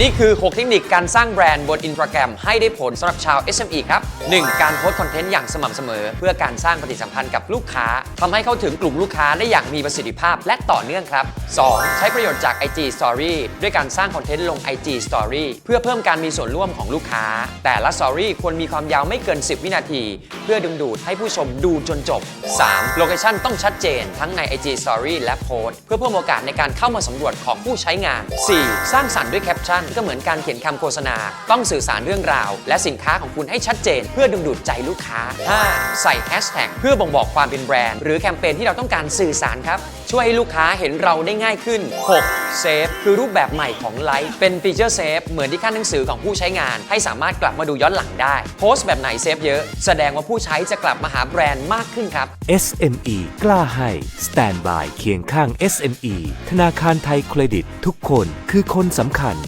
นี่คือ 6 เทคนิคการสร้างแบรนด์บนอินสตาแกรมให้ได้ผลสำหรับชาว SME ครับ 1. การโพสต์คอนเทนต์อย่างสม่ำเสมอ เพื่อการสร้างปฏิสัมพันธ์กับลูกค้าทำให้เข้าถึงกลุ่มลูกค้าได้อย่างมีประสิทธิภาพและต่อเนื่องครับ 2. ใช้ประโยชน์จาก IG Story ด้วยการสร้างคอนเทนต์ลง IG Story เพื่อเพิ่มการมีส่วนร่วมของลูกค้า แต่ละ Story ควรมีความยาวไม่เกิน 10 วินาที เพื่อดึงดูดให้ผู้ชมดูจนจบ 3. โลเคชั่นต้องชัดเจนทั้งใน IG Story และโพสต์เพื่อเพิ่มโอกาสในการเข้ามาสำรวจของผู้ใช้งาน 4. สร้างสรรค์ด้วยแคปชั่นก็เหมือนการเขียนคำโฆษณา ต้องสื่อสารเรื่องราว และสินค้าของคุณให้ชัดเจน เพื่อดึงดูดใจลูกค้า 5. ใส่แฮชแท็กเพื่อบ่งบอกความเป็นแบรนด์ หรือแคมเปญที่เราต้องการสื่อสารครับ ช่วยให้ลูกค้าเห็นเราได้ง่ายขึ้น 6. เซฟคือรูปแบบใหม่ของไลฟ์เป็นฟีเจอร์เซฟเหมือนที่ขั้นหนังสือของผู้ใช้งาน ให้สามารถกลับมาดูย้อนหลังได้ โพสต์แบบไหนเซฟเยอะ แสดงว่าผู้ใช้จะกลับมาหาแบรนด์มากขึ้นครับ SME กล้าให้ Stand by เคียงข้าง SME ธนาคารไทยเครดิต ทุกคนคือคนสำคัญ